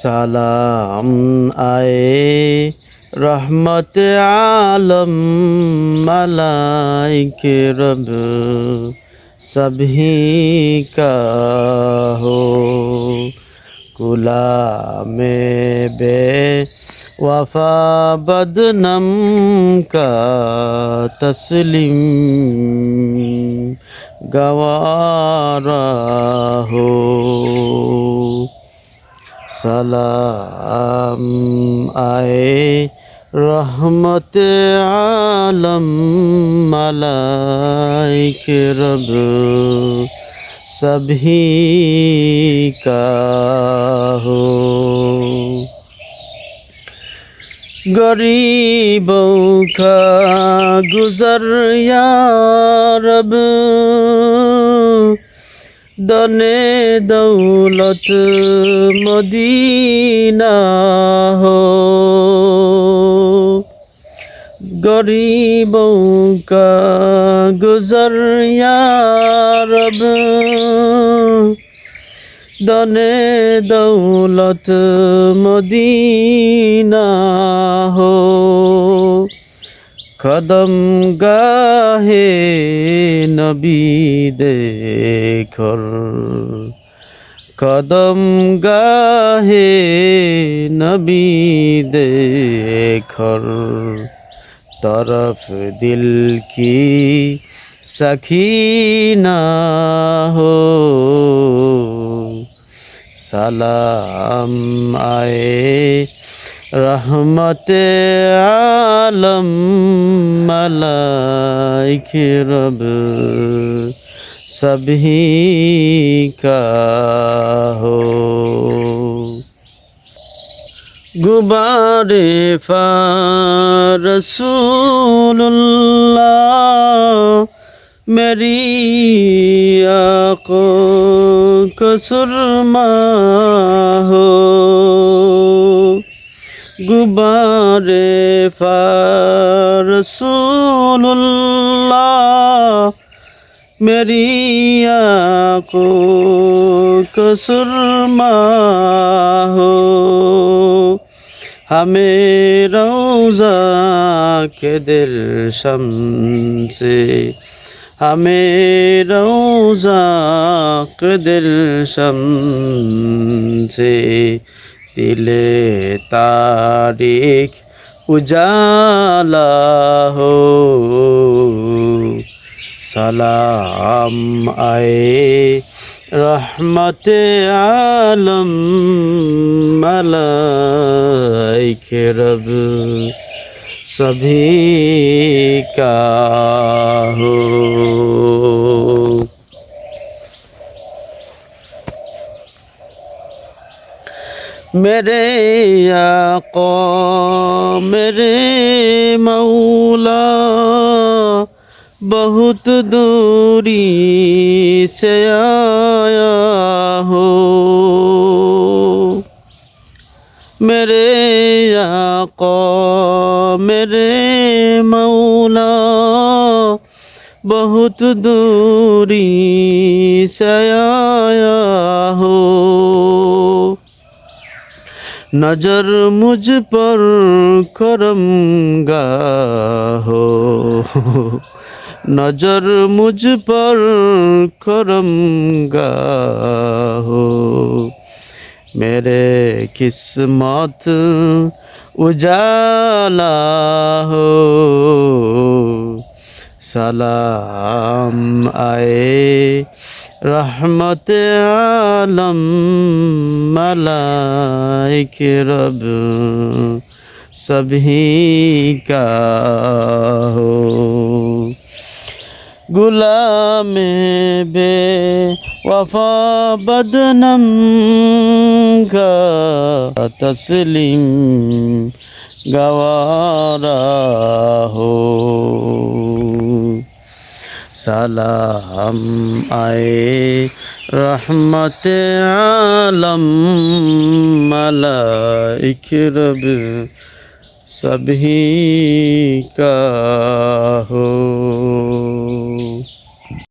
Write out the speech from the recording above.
সালাম আয়ে রহমত আলম মালাইক রব सभी का हो कुला में बे वफा बदनम का तस्लीम गवारा हो সালাম আয়ে রহমত আলম মালাইক রব সভি কা গরিব गरीबों का गुजर या দনে দৌলত মদিনা হো গরিবوں کا گزر یا رب دن دولت مدینہ ہو কদম গাহে নবী দেখর। কদম গাহে নবী দেখর। তরফ দিল কি সখিনা হো। সালাম আয়ে রহমতে আলম। मलाइक रब सभी का हो गुबारे फारसूल्लाह मेरी आँखों को सुरमा हो গুবারে ফারসুল্লাহ মেরি আকো কসুরমা হো ہمیں روزہ کے دل سے ہمیں روزہ کے دل سے তিলে তারিখ উজালা হো। সালাম আয়ে রহমতে আলম মালাইক রব সভি का हो میرے آقا میرے مولا بہت دوری سے آیا ہو میرے آقا میرے مولا بہت دوری سے آیا नज़र मुझ पर करमगा हो नज़र मुझ पर करमगा हो मेरे किस्मत उजाला हो। सलाम आए रहमत आलम मलाइक रब सभी का हो गुलाम बे वफा बदनम का तस्लीम गवारा हो সালাম আয়ে রহমত আলম মালাইক রব সবহি কা হো